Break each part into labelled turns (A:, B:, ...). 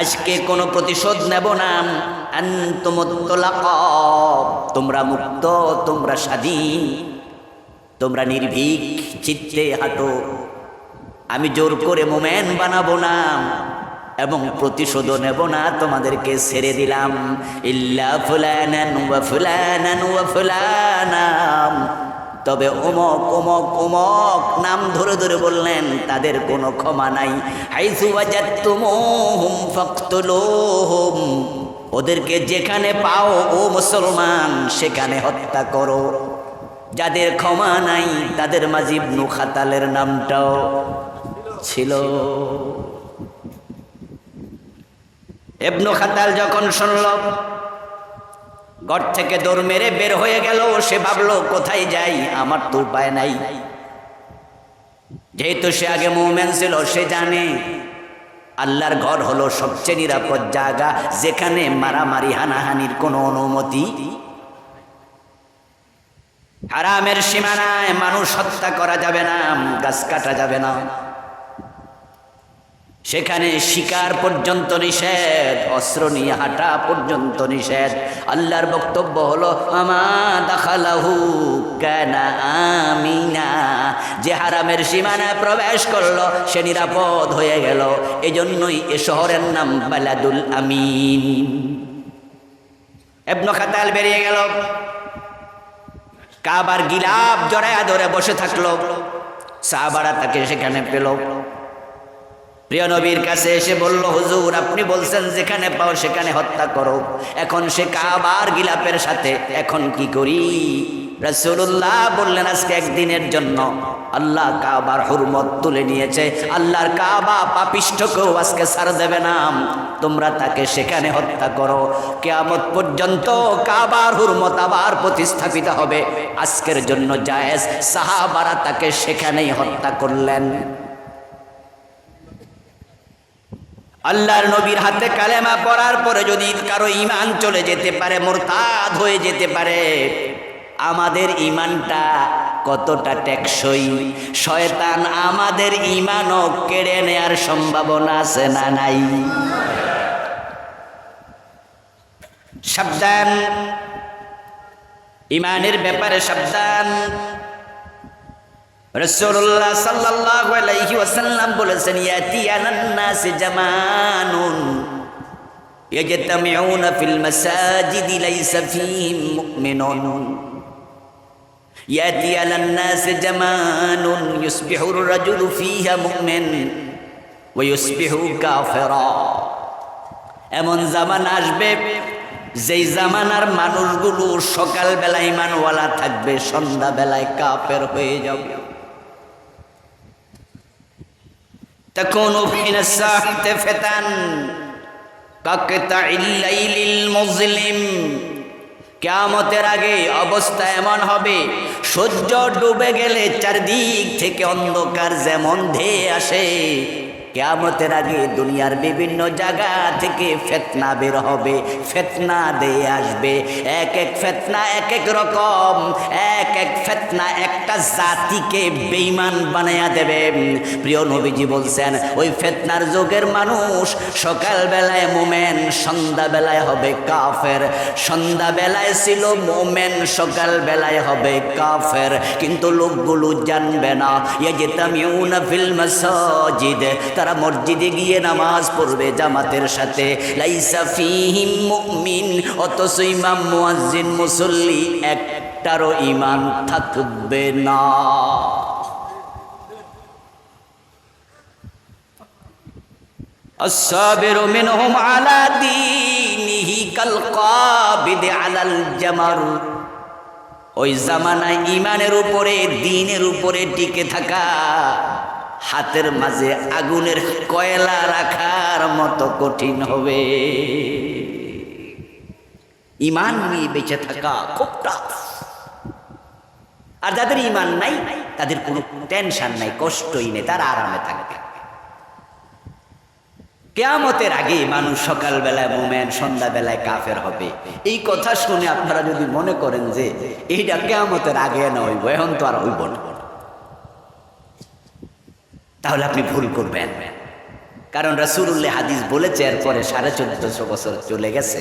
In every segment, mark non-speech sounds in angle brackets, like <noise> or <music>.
A: আজকে কোনো প্রতিশোধ নেব না। তোমরা মুক্ত, তোমরা স্বাধীন। তোমরা নির্ভীক, চিত্তে হাঁটো। আমি জোর করে মোমেন বানাবো না এবং প্রতিশোধও নেব না, তোমাদেরকে ছেড়ে দিলাম। ইল্লা ফুলানান ওয়া ফুলানান তবে অমক অমক অমক নাম ধরে ধরে বললেন, তাদের কোনো ক্ষমা নাই। ওদেরকে যেখানে পাও ও মুসলমান, সেখানে হত্যা করো। যাদের ক্ষমা নাই, তাদের মাঝে ইবনু খাতালের নামটাও ছিল। ইবনু খাতাল যখন শুনল ঘর থেকে দৌড় মেরে বের হয়ে গেল। সে ভাবলো, কোথায় যাই? আমার তো উপায় নাই। যেহেতু সে আগে মুভমেন্ট ছিল, সে জানে আল্লাহর ঘর হলো সবচেয়ে নিরাপদ জায়গা, যেখানে মারামারি, হানাহানির কোনো অনুমতি হারামের সীমানায় মানুষ হত্যা করা যাবে না, গাছ কাটা যাবে না। সেখানে শিকার পর্যন্ত নিষেধ, অস্ত্র নিয়ে হাঁটা পর্যন্ত নিষেধ। আল্লাহর বক্তব্য হলো, আমা দাখালাহু কানা আমিনা। যে হারামের সীমানায় প্রবেশ করল, সে নিরাপদ হয়ে গেল। এজন্যই এ শহরের নাম বালাদুল আমিন। এবন খাতাল বেরিয়ে গেল। কাবার গিলাপ জড়ায়া ধরে বসে থাকল। সাহাবারা তাকে সেখানে পেল। প্রিয় নবীর কাছে এসে বলল, হুজুর, আপনি বলছেন যেখানে পাও সেখানে হত্যা করো। এখন সে কাবার গিলাপের সাথে, এখন কি করি? রাসূলুল্লাহ বললেন, আজকে একদিনের জন্য আল্লাহ কাবার হুরমত তুলে নিয়েছে। আল্লাহর কাবা পাপিষ্ঠকেও আজকে ছাড় দেবে না। তোমরা তাকে সেখানে হত্যা করো। কেয়ামত পর্যন্ত কাবার হুরমত আবার প্রতিস্থাপিত হবে। আজকের জন্য জায়েজ। সাহাবারা তাকে সেখানেই হত্যা করলেন। আল্লাহর নবীর হাতে কালেমা পড়ার পরে যদি কারও ইমান চলে যেতে পারে, মোরতাদ হয়ে যেতে পারে, আমাদের ইমানটা কতটা টেকসই? শয়তান আমাদের ইমানও কেড়ে নেয়ার সম্ভাবনা আছে না নাই? সাবধান ইমানের ব্যাপারে সাবধান। রসুল্লাহ সাল্লাল্লাহু আলাইহি ওয়াসাল্লাম বলেছেন ইয়াতি আলান নাস জামানুন يجتمعون في المساجد ليس فيهم مؤمنون يأتي على الناس زمان يصبح الرجل فيها مؤمن ويصبح كافرا এমন জামান আসবে যেই জামানার মানুষগুলো সকালবেলা ইমানওয়ালা থাকবে সন্ধ্যাবেলায় কাফের হয়ে যাবে تكون بين الساحة فتن كقطع الليل المظلم কেয়ামতের আগে অবস্থা এমন হবে সূর্য ডুবে গেলে চারদিক থেকে অন্ধকার যেমন ধেয়ে আসে কেয়ামতের আগে দুনিয়ার বিভিন্ন জায়গা থেকে ফেতনা বের হবে, ফেতনা দিয়ে আসবে। এক এক ফেতনা, এক এক রকম, এক এক ফেতনা একটা জাতিকে বেইমান বানাইয়া দেবে। প্রিয় নবীজি বলছেন, ওই ফেতনার যুগের মানুষ সকালবেলায় মোমেন, সন্ধ্যাবেলায় হবে কাফের। সন্ধ্যাবেলায় ছিল মোমেন, সকালবেলায় হবে কাফের। কিন্তু লোকগুলো জানবে না ইয়ে যেতাম ইউনা ফিল মাসাজিদ তারা মসজিদে গিয়ে নামাজ পড়বে জামাতের সাথে লাইসা ফিহিম মুমিন অথচ ইমাম মুয়াজ্জিন মুসল্লি একটারও ইমান থাকবে না الصابر منهم على دينه كالقابض على الجمر ওই জামানায় ইমানের উপরে দিনের উপরে টিকে থাকা হাতের মাঝে আগুনের কয়লা রাখার মতো কঠিন হবে। ইমান নিয়ে বেঁচে থাকা খুব টাফ। আর যাদের ইমান নাই, তাদের কোনো টেনশন নাই, কষ্টই নেই, তারা আরামে থাকবে। কেয়ামতের আগে মানুষ সকালবেলায় মোমেন, সন্ধ্যাবেলায় কাফের হবে। এই কথা শুনে আপনারা যদি মনে করেন যে, এইটা কেয়ামতের আগে না হইব, এখন তো আর হইব না। তাহলে আপনি ভুল করবেন। কারণ রাসূলুল্লাহ হাদিস বলেছে, এরপরে সাড়ে চোদ্দশো বছর চলে গেছে।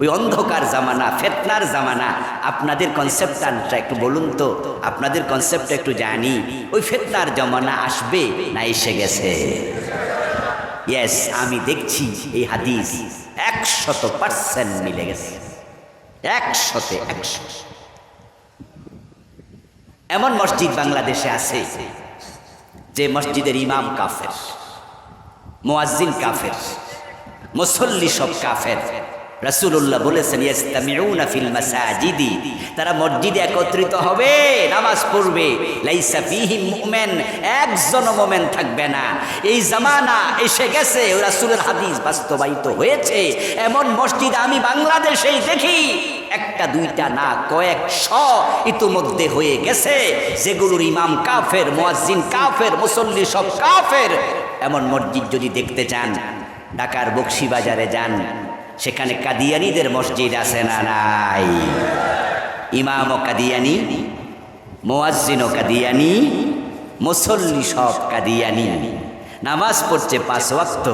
A: ওই অন্ধকার জামানা, ফেতনার জামানা, আপনাদের কনসেপ্টটা একটু বলুন তো? আপনাদের কনসেপ্টটা একটু জানি। ওই ফেতনার জামানা আসবে না এসে গেছে? ইয়েস আমি দেখছি এই হাদিস একশত পার্সেন্ট মিলে গেছে। একশতে একশো। এমন মসজিদ বাংলাদেশে আছে যে মসজিদের ইমাম কাফের, মুয়াজ্জিন কাফের, মুসল্লি সব কাফের। রাসূলুল্লাহ বলেছেন মাসাজিদি তারা মসজিদে একত্রিত হবে, নামাজ পড়বে। একজন মুমিন থাকবে না। এই জামানা এসে গেছে, রাসূলের হাদিস বাস্তবায়িত হয়েছে। এমন মসজিদ আমি বাংলাদেশেই দেখি। একটা, দুইটা না কয়েকশ ইতিমধ্যে হয়ে গেছে। যেগুলোর ইমাম কাফের, মুয়াজ্জিন কাফের, মুসল্লি সব কাফের। এমন মসজিদ যদি দেখতে চান, ঢাকার বক্সিবাজারে যান, সেখানে কাদিয়ানিদের মসজিদ আছে না নাই? ইমাম ও কাদিয়ানি মোয়াজ্জিন ও কাদিয়ানি, মুসল্লি সব কাদিয়ানি। নামাজ পড়ছে পাঁচ ওয়াক্ত।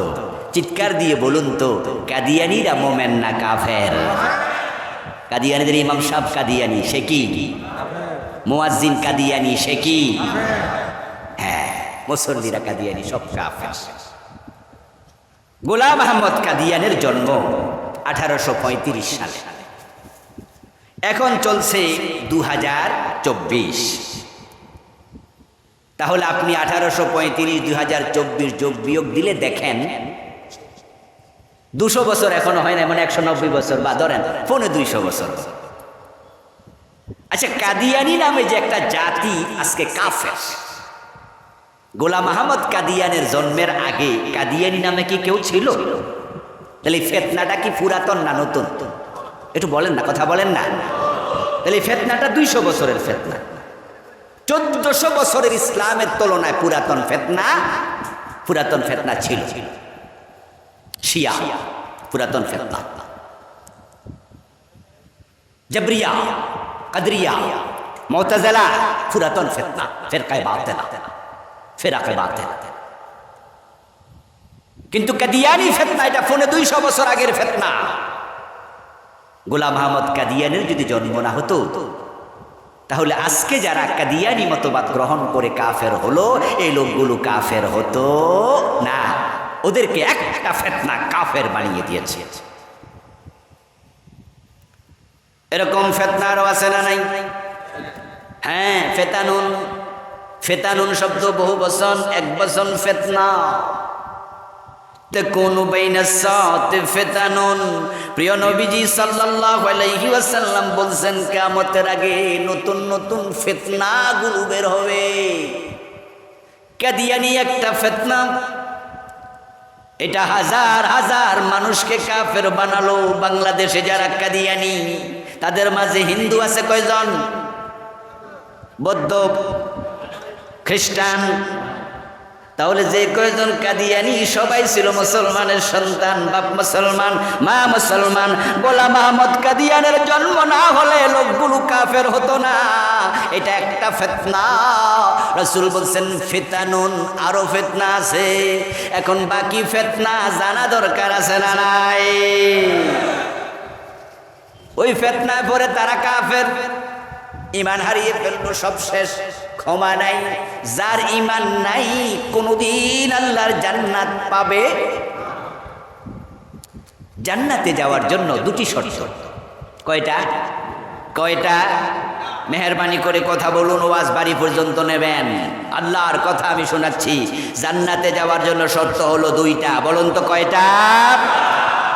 A: চিৎকার দিয়ে বলুন তো, কাদিয়ানিরা মোমেন না কাফের? কাদিয়ানিদের ইমাম সাহ কাদিয়ানি, সে কি? মোয়াজ্জিন কাদিয়ানি, সে কি? হ্যাঁ মুসল্লিরা কাদিয়ানি, সব কাফের। গোলাম আহমদ কাদিয়ানের জন্ম আঠারোশো পঁয়ত্রিশ সালে। এখন চলছে দু হাজার চব্বিশ। তাহলে আপনি আঠারোশো পঁয়ত্রিশ চব্বিশ যোগ বিয়োগ দিলে দেখেন দুশো বছর এখনও হয় না মানে একশো নব্বই বছর বা ধরেন, পৌনে দুইশো বছর। আচ্ছা কাদিয়ানি নামে যে একটা জাতি আজকে কাফের। গোলাম আহমদ কাদিয়ানের জন্মের আগে কাদিয়ানি নামে কি কেউ ছিল? তাহলে ফেতনাটা কি পুরাতন না নতুন? একটু বলেন না, কথা বলেন না। তাহলে ফেতনাটা দুইশো বছরের ফেতনা। চোদ্দশো বছরের ইসলামের তুলনায় পুরাতন ফেতনা পুরাতন ফেতনা ছিল ছিল। শিয়া, পুরাতন ফেতনা। জবরিয়া, কাদরিয়া, মতজেলা, পুরাতন ফেতনা। ফেরকায় বাতেলা। ফেরাকে বাতেলা। কিন্তু কাদিয়ানি ফেতনা, এটা ফোনে দুইশো বছর আগের ফেতনা। গোলাম আহমদ কাদিয়ানের যদি জন্ম না হতো, তাহলে আজকে যারা কাদিয়ানি মতবাদ গ্রহণ করে কাফের হলো, এই লোকগুলো কাফের হতো না। ওদেরকে একটা ফেতনা কাফের বানিয়ে দিয়েছে। এরকম ফেতনা আরও আছে না নাই? হ্যাঁ ফেতানুন। ফেতানুন শব্দ বহু বসন এক বসন ফেতনা। তেকুনু ফেতানুন। প্রিয় নবীজি বলছেন আগে নতুন নতুন বের হবে। একটা ফিতনা এটা হাজার হাজার মানুষকে কাফের বানালো, বাংলাদেশে যারা কাদিয়ানি, তাদের মাঝে হিন্দু আছে কয়জন? বৌদ্ধ, খ্রিস্টান তাহলে যে কয়জন কাদিয়ানি সবাই ছিল মুসলমানের সন্তান, বাপ মুসলমান, মা মুসলমান গোলাম আহমদ কাদিয়ানের জন্ম না হলে লোকগুলো কাফের হতো না। এটা একটা ফেতনা। রসুল বলছেন, ফিতানুন, আরও ফেতনা আছে। এখন বাকি ফেতনা জানা দরকার আছে না নাই? ওই ফেতনায় পরে তারা কাফের। ইমান হারিয়ে ফেলল সব শেষ। ক্ষমা নাই, যার ইমান নাই, কোনোদিন আল্লাহর জান্নাত পাবে। জান্নাতে যাওয়ার জন্য দুটি শর্ত। কয়টা? কয়টা? মেহরবানি করে কথা বলুন, ওয়াজ বাড়ি পর্যন্ত নেবেন। আল্লাহর কথা আমি শোনাচ্ছি। জান্নাতে যাওয়ার জন্য শর্ত হলো দুইটা। বলুন তো কয়টা?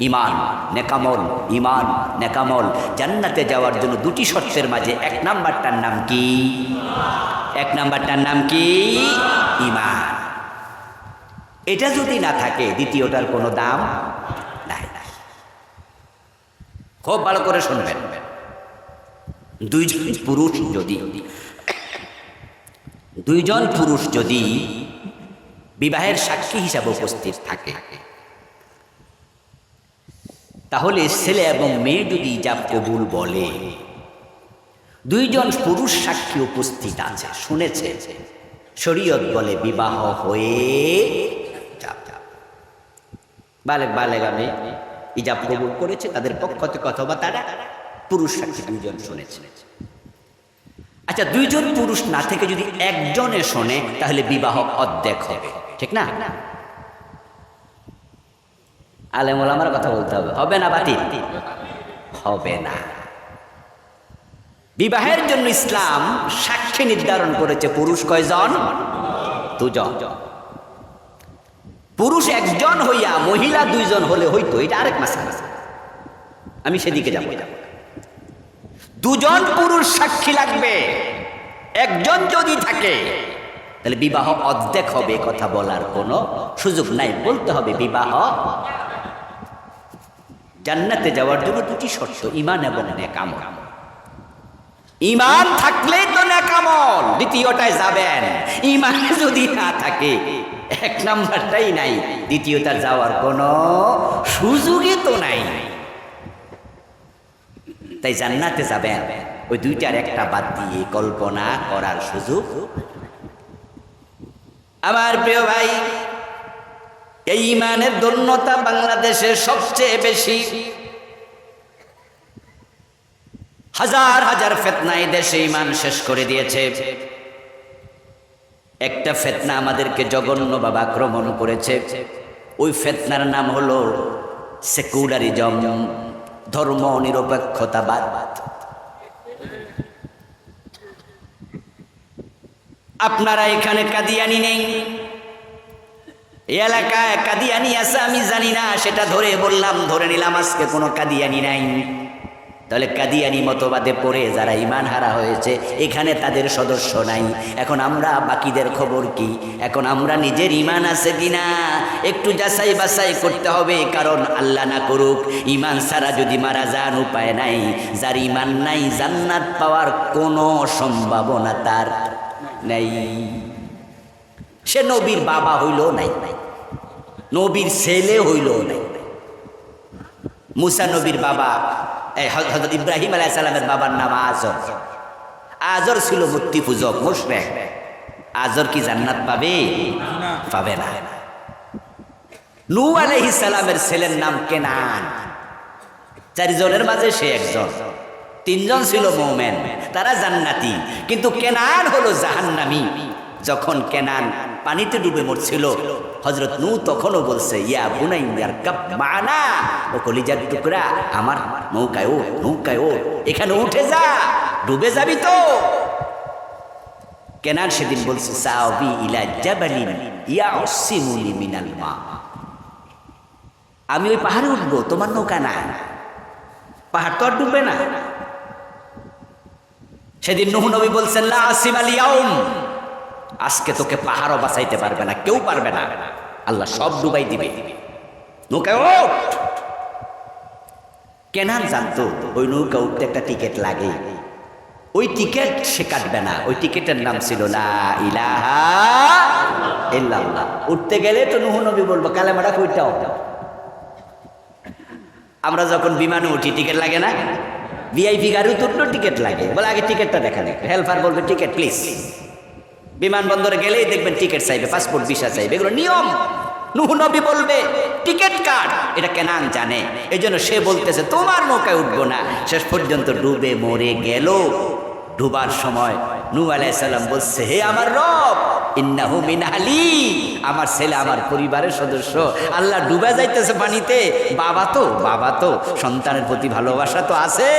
A: ইমান, নেকামল ইমান, নেকামল। জান্নাতে যাওয়ার জন্য দুটি শর্তের মাঝে এক নাম্বারটার নাম কি? এক নাম্বারটার নাম কি? ইমান। এটা যদি না থাকে, দ্বিতীয়টার কোনো দাম নাই। খুব ভালো করে শুনবেন। দুইজন পুরুষ যদি, দুইজন পুরুষ যদি বিবাহের সাক্ষী হিসাবে উপস্থিত থাকে তাহলে ছেলে এবং মেয়ে যদি যা কবুল বলে। দুইজন পুরুষ সাক্ষী উপস্থিত আছে শুনেছে। শরীয়ত বলে বিবাহ হয়ে। বালেক বালেক আমি ইজাব কবুল করেছে তাদের পক্ষ থেকে অথবা তারা পুরুষ সাক্ষী দুইজন শুনেছে। আচ্ছা দুইজন পুরুষ না থেকে যদি একজনে শোনে তাহলে বিবাহ অর্ধেক হবে ঠিক না? আলেমুল আমার কথা বলতে হবে। হবে না বাতিল? হবে না। বিবাহের জন্য ইসলাম সাক্ষী নির্ধারণ করেছে পুরুষ কয়জন? দুজন। পুরুষ একজন হইয়া মহিলা দুইজন হলে হইতো, এটা আরেক মাসা আমি সেদিকে যাব। দুজন পুরুষ সাক্ষী লাগবে, একজন যদি থাকে, তাহলে বিবাহ অর্ধেক হবে কথা বলার কোনো সুযোগ নাই। বলতে হবে বিবাহ জান্নাতে যাওয়ার জন্য দুটি শর্ত ইমান এবং নেকামল। ইমান থাকলেই তো নেকামল, দ্বিতীয়টায় যাবেন। ইমান যদি না থাকে, এক নাম্বারটাই নাই, দ্বিতীয়টা যাওয়ার কোনো সুযোগই তো নাই। তাই জান্নাতে যাবেন, ওই দুইটার একটা বাদ দিয়ে কল্পনা করার সুযোগ। আমার প্রিয় ভাই এই ইমানের ধন্যতা বাংলাদেশের সবচেয়ে বেশি। হাজার হাজার ফেতনাই দেশে ইমান শেষ করে দিয়েছে। একটা ফেতনা আমাদেরকে জঘন্যভাবে আক্রমণ করেছে। ওই ফেতনার নাম হলো সেকুলারিজম ধর্ম নিরপেক্ষতাবাদ আপনারা এখানে কাদিয়ানি নেই। এই এলাকায় কাদিয়ানি আছে, আমি জানি না, সেটা ধরে বললাম, ধরে নিলাম আজকে কোনো কাদিয়ানি নাই। তাহলে কাদিয়ানি মতবাদে পড়ে যারা ইমান হারা হয়েছে, এখানে তাদের সদস্য নাই। এখন আমরা বাকিদের খবর কি? এখন আমরা নিজের ইমান আছে কিনা একটু যাচাই বাছাই করতে হবে, কারণ আল্লাহ না করুক, ইমান ছাড়া যদি মারা যান, উপায় নাই। যার ইমান নাই, জান্নাত পাওয়ার কোনো সম্ভাবনা তার নেই। সে নবীর বাবা হইল নাই। নবীর ছেলে হইল নাই। মুসা নবীর বাবা হজরত ইব্রাহিম আলাহ সালামের বাবার নাম আজর। আজর ছিল মূর্তি পূজক, মুশরেক। আজর কি জান্নাত পাবে? পাবে না। নু আলাইহিস সালামের ছেলের নাম কেনান। চারজনের মাঝে সে একজন। তিনজন ছিল মৌমেন, তারা জান্নাতি। কিন্তু কেনান হলো জাহান্নামি। যখন কেনান পানিতে ডুবে মরছিল। হজরত নু তখনও বলছে, ইয়া বুনাই, ইয়ার কাপ মানা, ও কলিজার টুকরা আমার নৌকায় ও নৌকায় ও এখানে উঠে যা, ডুবে যাবি তো। কেনার সেদিন বলছে সাবি ইলা জাবালিন ইয়া অসিমুনি মিনাল মা। আমি ওই পাহাড়ে উঠবো, তোমার নৌকা না পাহাড় তো আর ডুববে না। সেদিন নুহ নবী বলছেন, লা আসিম আজকে তোকে পাহাড়ও বাঁচাইতে পারবে না, কেউ পারবে না। আল্লাহ সব ডুবাই দিবে। নৌকায় ওঠ! কেনান জানতো, ওই নৌকা উঠতে একটা টিকিট লাগে। ওই টিকিট সে কাটবে না। ওই টিকিটের নাম ছিল লা ইলাহা উঠতে গেলে তো নুহ নবী বলব, কালেমাটা কইটাও আমরা যখন বিমানে উঠি, টিকিট লাগে না? ভিআইপি গাড়ি উঠল, টিকিট লাগে। বলে, আগে টিকিটটা দেখা নেই হেল্পার বলবে, টিকিট, প্লিজ। বিমানবন্দরে গেলেই দেখবেন টিকিট চাইবে পাসপোর্ট ভিসা চাইবে, এগুলো নিয়ম। নুহ নবী বলবে টিকিট কার্ড এটা কেনান জানে। এই সে বলতেছে, তোমার নৌকায় উঠবো না। শেষ পর্যন্ত ডুবে মরে গেল। ডুবার সময় নু আলাইসাল্লাম বলছে, হে আমার রব, ইন্নাহু মিন আলী আমার ছেলে, আমার পরিবারের সদস্য, আল্লাহ ডুবে যাইতেছে পানিতে। বাবা তো বাবা তো, সন্তানের প্রতি ভালোবাসা তো আছে।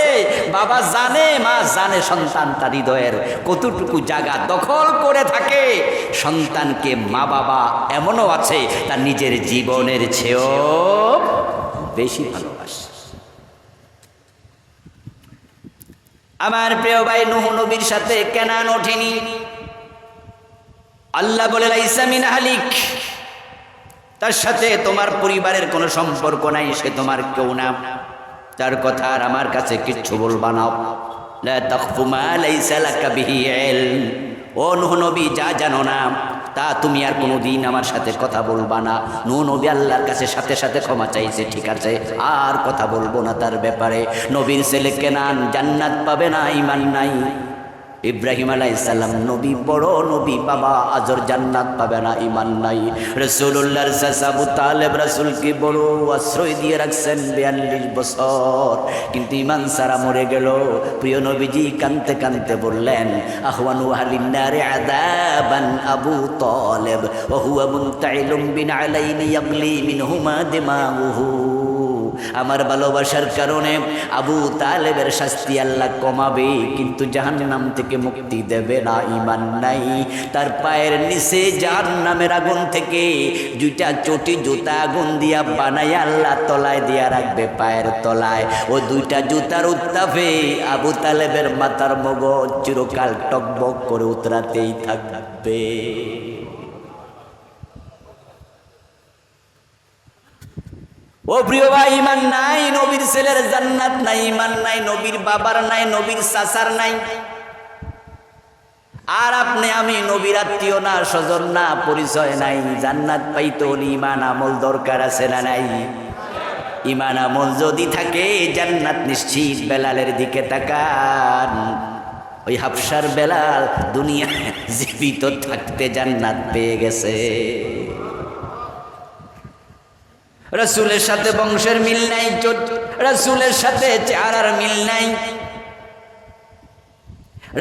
A: বাবা জানে, মা জানে সন্তান তার হৃদয়ের কতটুকু জায়গা দখল করে থাকে। সন্তানকে মা বাবা এমনও আছে, তার নিজের জীবনের চেয়েও বেশি ভালোবাসে আমার প্রিয় ভাই নুহ নবীর সাথে কেনান ওঠেনি। আল্লাহ বলে ইসামিন আলিক তার সাথে তোমার পরিবারের কোনো সম্পর্ক নাই, সে তোমার কেউ না। তার কথা আর আমার কাছে কিচ্ছু বলবা না। ও নবী, যা জানো না। তা তুমি আর কোনোদিন আমার সাথে কথা বলবা না। নো, নবী আল্লাহর কাছে সাথে সাথে ক্ষমা চাইছে, ঠিক আছে? আর কথা বলব না তার ব্যাপারে। নবীর ছেলে কেনান জান্নাত পাবে না ইমান নাই। ইব্রাহিম আলাইসাল্লাম নবী বড়, নবী বাবা, আজর জান্নাত পাবে না ইমান নাই। রসুল্লাহর সাসাবু তালেব রসুলকে বড় আশ্রয় দিয়ে রাখছেন বিয়াল্লিশ বছর। কিন্তু ইমান সারা মরে গেল। প্রিয় নবীজি কানতে কানতে বললেন, আহওয়ানু আলিন্নারে আদাবান আবু তালেব, ওহুয়া মুনতাইলুম বিন আলাইনি, ইয়াগলি মিনহুমা দিমাগুহু আমার ভালোবাসার কারণে আবু তালেবের শাস্তি আল্লাহ কমাবে, কিন্তু জাহান্নাম থেকে মুক্তি দেবে না ইমান নাই। তার পায়ের নিচে জাহান্নামের আগুন থেকে দুইটা চটি জুতা আগুন দিয়া বানাই আল্লাহ তলায় দিয়া রাখবে পায়ের তলায়। ও দুইটা জুতার উত্তাপে আবু তালেবের মাথার মগজ চিরকাল টকবক করে উতরাতেই থাকবে। ও প্রিয় ভাই, ইমান নাই, নবীর ছেলের জান্নাত নাই, ইমান নাই, নবীর বাবার নাই, নবীর চাচার নাই। আর আপনি আমি নবীর আত্মীয় না, স্বজন না, পরিচয় নাই। জান্নাত পাইতে হলে ইমান আমল দরকার আছে না নাই? ইমান আমল যদি থাকে, জান্নাত নিশ্চিত বেলালের দিকে তাকান। ওই হাফসার বেলাল দুনিয়া জীবিত থাকতে জান্নাত পেয়ে গেছে। রসুলের সাথে বংশের মিল নাই রসুলের সাথে চেহারার মিল নাই।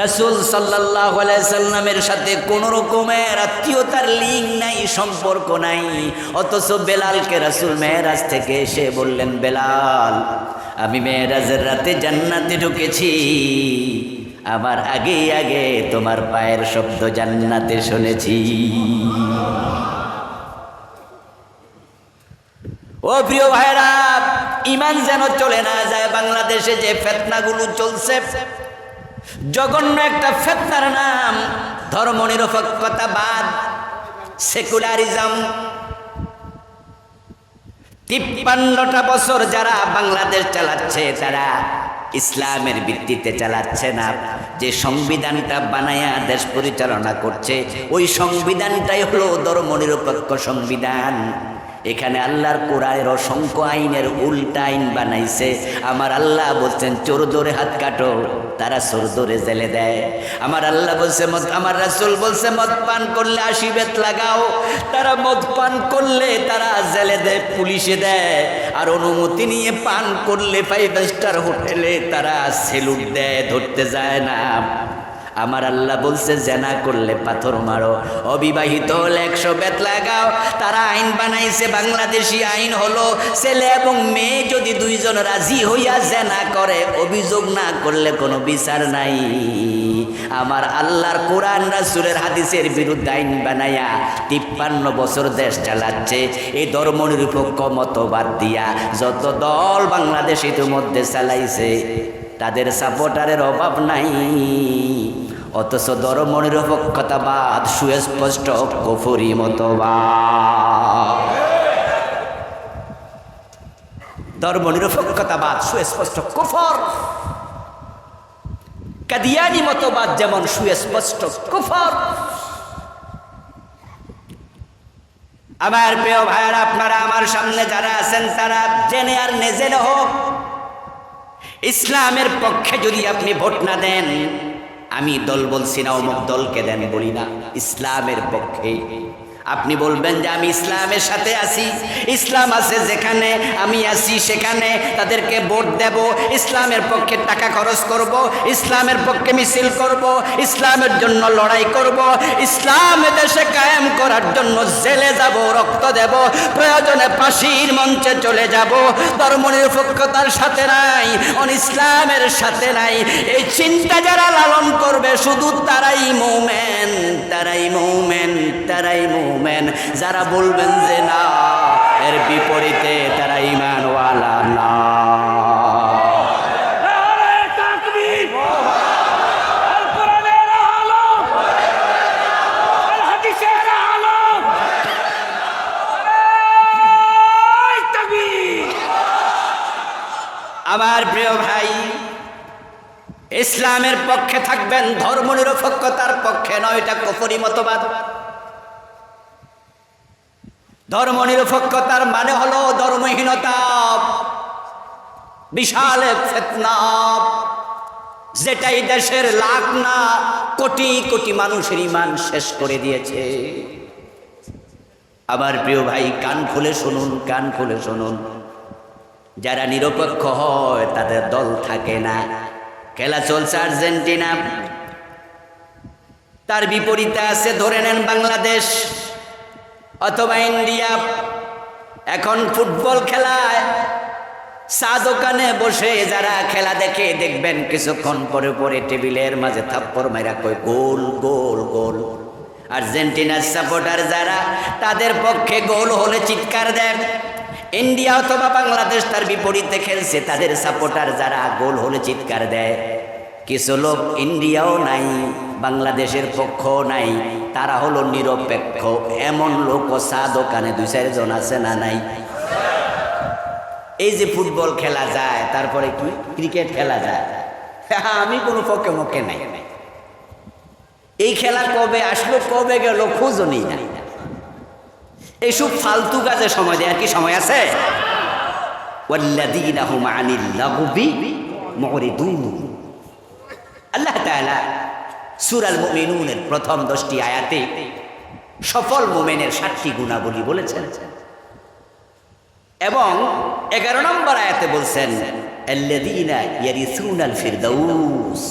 A: রসুল সাল্লাহ সাল্লামের সাথে কোন রকমের আত্মীয়তার লিঙ্ক নাই, সম্পর্ক নাই। অথচ বেলালকে রসুল মেয়েরাজ থেকে এসে বললেন, বেলাল, আমি মেয়েরাজের রাতে জান্নাতে ঢুকেছি। আমার আগে আগে তোমার পায়ের শব্দ জান্নাতে শুনেছি। ও প্রিয় ভাইরা ইমান যেন চলে না যায়, বাংলাদেশে যে ফেতনাগুলো চলছে, জঘন্য একটা ফেতনার নাম ধর্ম নিরপেক্ষতাবাদ সেকুলারিজম। তিপ্পান্নটা বছর যারা বাংলাদেশ চালাচ্ছে, তারা ইসলামের ভিত্তিতে চালাচ্ছে না। যে সংবিধানটা বানায়া দেশ পরিচালনা করছে, ওই সংবিধানটাই হলো ধর্ম নিরপেক্ষ সংবিধান। এখানে আল্লাহর কোরআনের অসংখ্য আইনের উল্টা আইন বানাইছে। আমার আল্লাহ বলছেন, চোর দৌড়ে হাত কাটো। তারা চোর দৌড়ে জেলে দেয়। আমার আল্লাহ বলছে, মদ আমার রাসুল বলছে, মদ পান করলে আশি বেত লাগাও। তারা মদ পান করলে তারা জেলে দেয়, পুলিশে দেয়। আর অনুমতি নিয়ে পান করলে ফাইভ স্টার হোটেলে তারা সেলুট দেয়, ধরতে যায় না। আমার আল্লাহ বলছে, জেনা করলে পাথর মারো। অবিবাহিত হলে একশো বেত লাগাও। তারা আইন বানাইছে, বাংলাদেশি আইন হলো, ছেলে এবং মেয়ে যদি দুইজন রাজি হইয়া জেনা করে, অভিযোগ না করলে কোনো বিচার নাই। আমার আল্লাহর কোরআন রাসুলের হাদিসের বিরুদ্ধে আইন বানাইয়া তিপ্পান্ন বছর দেশ চালাচ্ছে। এই ধর্ম নিরপেক্ষ মতবাদ দিয়া যত দল বাংলাদেশ ইতিমধ্যে চালাইছে, তাদের সাপোর্টারের অভাব নাই। অথচ ধর্ম নিরপেক্ষতাবাদ সুস্পষ্ট কফুরি মতবাদ। ধর্ম নিরপেক্ষতাবাদ সুস্পষ্ট কুফর। কাদিয়ানি মতবাদ যেমন সুস্পষ্ট কুফর। আমার প্রিয় ভাইয়ারা, আপনারা আমার সামনে যারা আছেন, তারা জেনে আর নেজেনে হোক। ইসলামের পক্ষে যদি আপনি ভোট না দেন আমি দল বলছি না অমুক দলকে দেন বলি না। ইসলামের পক্ষে আপনি বলবেন যে আমি ইসলামের সাথে আছি। ইসলাম আছে যেখানে, আমি আছি সেখানে। তাদেরকে ভোট দেব, ইসলামের পক্ষে টাকা খরচ করব, ইসলামের পক্ষে মিছিল করব, ইসলামের জন্য লড়াই করব। ইসলাম দেশে কায়েম করার জন্য জেলে যাব, রক্ত দেব, প্রয়োজনে ফাঁসির মঞ্চে চলে যাব। ধর্ম নিরপেক্ষতার সাথে নাই অন ইসলামের সাথে নাই। এই চিন্তা যারা লালন করবে, শুধু তারাই মৌমেন তারাই মৌমেন। তারাই মুমেন। যারা বলবেন যে না, এর বিপরীতে তারা ইমানওয়ালা না। আমার প্রিয় ভাই, ইসলামের পক্ষে থাকবেন, ধর্মনিরপেক্ষতার পক্ষে নয়, এটা কপরি মতবাদ। ধর্ম নিরপেক্ষতার মানে হলো ধর্মহীনতা। বিশাল যেটাই দেশের লাখ না, কোটি কোটি মানুষের ইমান শেষ করে দিয়েছে। আমার প্রিয় ভাই, কান খুলে শুনুন, কান খুলে শুনুন। যারা নিরপেক্ষ হয়, তাদের দল থাকে না। খেলা চলছে আর্জেন্টিনা। তার বিপরীতে আছে, ধরে নেন বাংলাদেশ। অথবা ইন্ডিয়া। এখন ফুটবল খেলায় চা দোকানে বসে যারা খেলা দেখে দেখবেন কিছুক্ষণ পরে পরে টেবিলের মাঝে থাপ্পড় মাইরা কয়, গোল গোল গোল। আর্জেন্টিনার সাপোর্টার যারা, তাদের পক্ষে গোল হলে চিৎকার দেন। ইন্ডিয়া অথবা বাংলাদেশ তার বিপরীতে খেলছে, তাদের সাপোর্টার যারা গোল হলে চিৎকার দেয়। কিছু লোক ইন্ডিয়াও নাই, বাংলাদেশের পক্ষও নাই। তারা হলো নিরপেক্ষ। এমন লোক চা দোকানে দুই চারজন আছে না নাই? এই যে ফুটবল খেলা যায়, তারপরে কি? ক্রিকেট খেলা যায়। <laughs> আমি কোনো পক্ষে মক্ষে নাই। এই খেলা কবে আসলো, কবে গেল খোঁজও নেই না। এইসব ফালতু কাজে সময় দেয় আর কি সময় আছে? আল্লাহ সূরাল মুমিনুনের প্রথম দশটি আয়াতে সফল মোমেনের সাতটি গুণাবলী বলেছেন। এবং এগারো নম্বর আয়াতে বলছেন, আল্লাযীনা ফিরদাউস।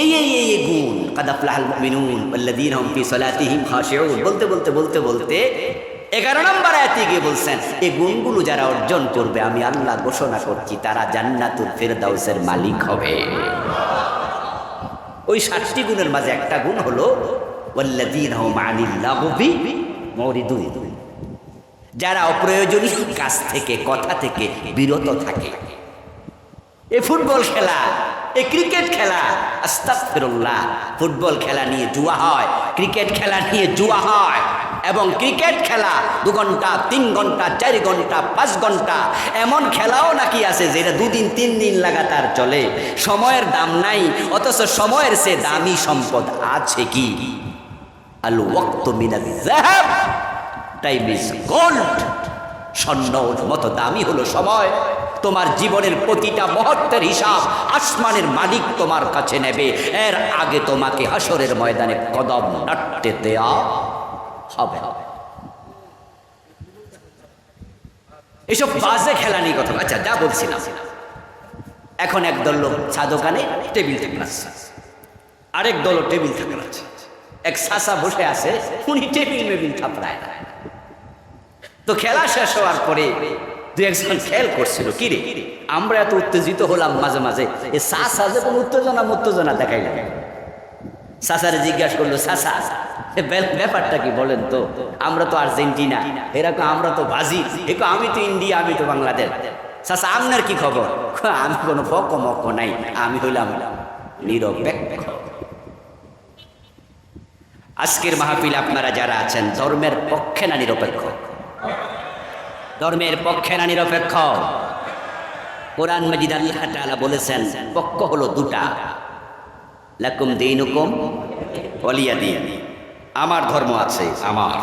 A: এই এই এই গুণ, কাদ আফলাহাল মুমিনুন ওয়াল্লাযীনা হুম ফি বলতে বলতে বলতে বলতে এগারো নম্বর আয়াতে গিয়ে বলছেন, এই গুণগুলো যারা অর্জন করবে, আমি আল্লাহ ঘোষণা করছি, তারা জান্নাতুল ফিরদাউসের মালিক হবে। ওই সাতটি গুণের মাঝে একটা গুণ হলো যারা অপ্রয়োজনীয় কাজ থেকে, কথা থেকে বিরত থাকে। এ ফুটবল খেলা, এ ক্রিকেট খেলা আস্তাফিরুল্লাহ ফুটবল খেলা নিয়ে জুয়া হয়, ক্রিকেট খেলা নিয়ে জুয়া হয়। এবং ক্রিকেট খেলা দু ঘণ্টা, তিন ঘণ্টা, চার ঘণ্টা, পাঁচ ঘণ্টা, এমন খেলাও নাকি আছে যেটা দুদিন, তিন দিন লাগাতার চলে। সময়ের দাম নাই, অথচ সময়ের সে দামি সম্পদ আছে কি? আল ওয়াক্ত মিনাল যাহাব, টাইম ইজ গোল্ড। স্বর্ণর মতো দামি হলো সময়। তোমার জীবনের প্রতিটা মুহূর্তের হিসাব আসমানের মালিক তোমার কাছে নেবে। এর আগে তোমাকে হাসরের ময়দানে কদম নাট্যে দেয়া হবে। এসব বাজে খেলা নিয়ে কথা আচ্ছা যা বলছিলাম। এখন একদল লোক চা দোকানে টেবিল থাকলাচ্ছে আরেক দল টেবিল থাকলাচ্ছে এক সাসা বসে আছে, উনি টেবিল মেবিল থাপড়ায় না। তো খেলা শেষ হওয়ার পরে দু একজন খেল করছিল, কি রে? আমরা এত উত্তেজিত হলাম মাঝে মাঝে। এ সাসা যে কোনো উত্তেজনা উত্তেজনা দেখাই না সাসারে জিজ্ঞাসা করল, সাসা ব্যাপারটা কি বলেন তো? আমরা তো আর্জেন্টিনা এরকম আমরা তো ভাজি একটু আমি তো ইন্ডিয়া, আমি তো বাংলাদেশ। সাসা, আপনার কি খবর? আমি কোনো ফক মক নাই, আমি হইলাম নিরপেক্ষ। আজকের মাহফিল আপনারা যারা আছেন, ধর্মের পক্ষে না নিরপেক্ষ? ধর্মের পক্ষে না নিরপেক্ষ? কোরআন মজিদ আল্লাহ বলেছেন, পক্ষ হলো দুটা। লাকুম দিনুকুম ওয়ালিয়া দিন। আমার ধর্ম আছে, আমার।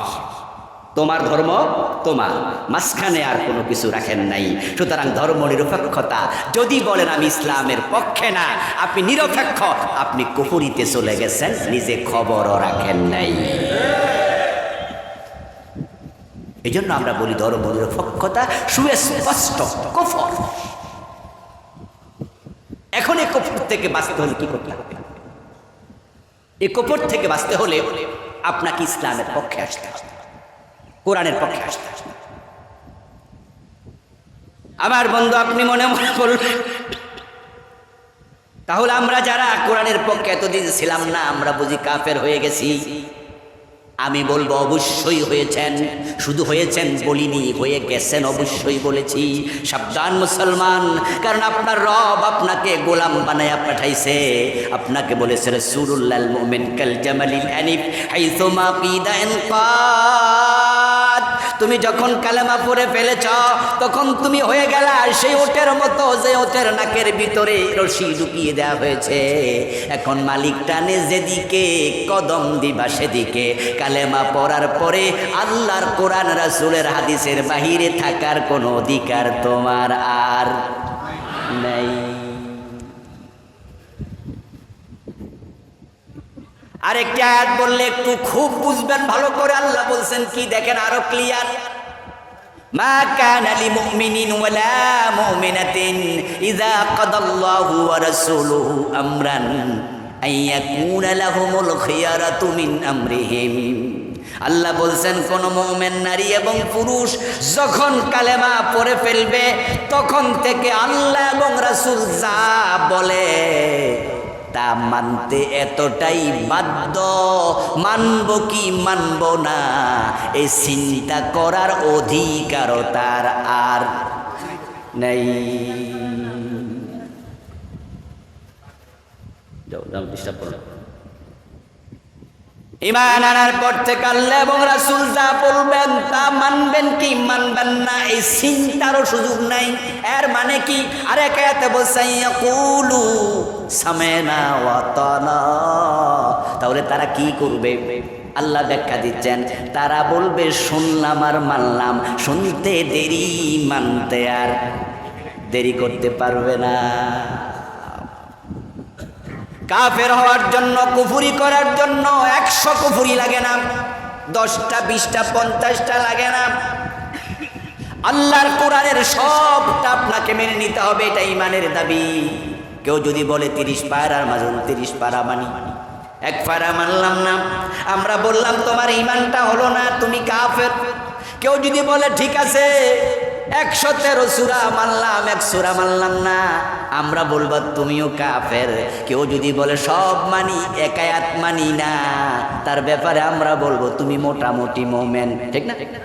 A: তোমার ধর্ম তোমার। মাঝখানে আর কোনো কিছু রাখেন নাই। সুতরাং ধর্ম নিরপেক্ষতা। যদি বলেন আমি ইসলামের পক্ষে না, আপনি নিরপেক্ষ। আপনি কুপুরিতে চলে গেছেন, নিজে খবরও রাখেন নাই। এই জন্য আমরা বলি ধর্ম নিরপেক্ষতা সুস্পষ্ট, কফর। এখন এই কফর থেকে বাঁচতে হলে কি করতে হবে? এই কফর থেকে বাঁচতে হলে আপনাকে ইসলামের পক্ষে আসতে হবে। কোরআনের পক্ষে আসতে হবে। আমার বন্ধু, আপনি মনে মনে করলেন তাহলে আমরা যারা কোরআনের পক্ষে এতদিন ছিলাম না, আমরা বুঝি কাফের হয়ে গেছি। আমি বলব অবশ্যই হয়েছেন। শুধু হয়েছেন বলিনি, হয়ে গেছেন অবশ্যই বলেছি। সাবধান মুসলমান, কারণ আপনার রব আপনাকে গোলাম বানায়া পাঠাইছে। আপনাকে বলেছে রসুলুল্লাল মোমেন কাল জামালিল আনিফ হাইসোমা ইনকাদ তুমি যখন কালেমা পরে ফেলেছ, তখন তুমি হয়ে গেল সেই ওটের মতো যে ওটের নাকের ভিতরে রশি ঢুকিয়ে দেওয়া হয়েছে। এখন মালিক টানে যেদিকে, কদম দিবা সেদিকে। কালেমা পড়ার পরে আল্লাহর কোরআন, রাসূলের হাদিসের বাহিরে থাকার কোনো অধিকার তোমার আর নেই। আরেকটি আয়াত বললে একটু খুব বুঝবেন ভালো করে আল্লাহ বলছেন কি দেখেন আরো ক্লিয়ার ما كان لمؤمن ولا مؤمنة إذا قضى الله ورسوله أمرا أن يكون لهم الخيارة من أمرهم আল্লাহ বলছেন কোন মোমেন নারী এবং পুরুষ যখন কালেমা পড়ে ফেলবে তখন থেকে আল্লাহ এবং রাসূল যা বলে তা মানতে এতটাই বাধ্য। মানব কি মানব না? এই চিন্তা করার অধিকার তার আর নেই। যাও, যাও, ডিস্টার্ব করো। ইমান আনার পর থেকে আল্লাহ এবং রাসূল যা বলবেন তা মানবেন কি? মানবেন না। এই চিন্তারও সুযোগ নাই। এর মানে কি? আরে কায়াতে বসাই ইয়াকুলু সামেনা ওয়া তানা। তাহলে তারা কি করবে? আল্লাহ ব্যাখ্যা দিচ্ছেন, তারা বলবে, শুনলাম আর মানলাম। শুনতে দেরি, মানতে আর দেরি করতে পারবে না। কাফের হওয়ার জন্য, কুফুরি করার জন্য একশো কুফুরি লাগে না, দশটা, বিশটা, পঞ্চাশটা লাগে না। আল্লাহর কোরআনের সবটা আপনাকে মেনে নিতে হবে, এটা ইমানের দাবি। কেউ যদি বলে তিরিশ পায়রার মাঝে তিরিশ পারা মানি। এক পারা মানলাম না। আমরা বললাম, তোমার ইমানটা হলো না, তুমি কাফের। কেউ যদি বলে, ঠিক আছে একশো তেরো সুরা মানলাম, এক সুরা মানলাম না। আমরা বলব, তুমিও কাফের। কেউ যদি বলে, সব মানি একায়াত মানি না। তার ব্যাপারে আমরা বলব, তুমি মোটামুটি মোমেন। ঠিক না ঠিক না?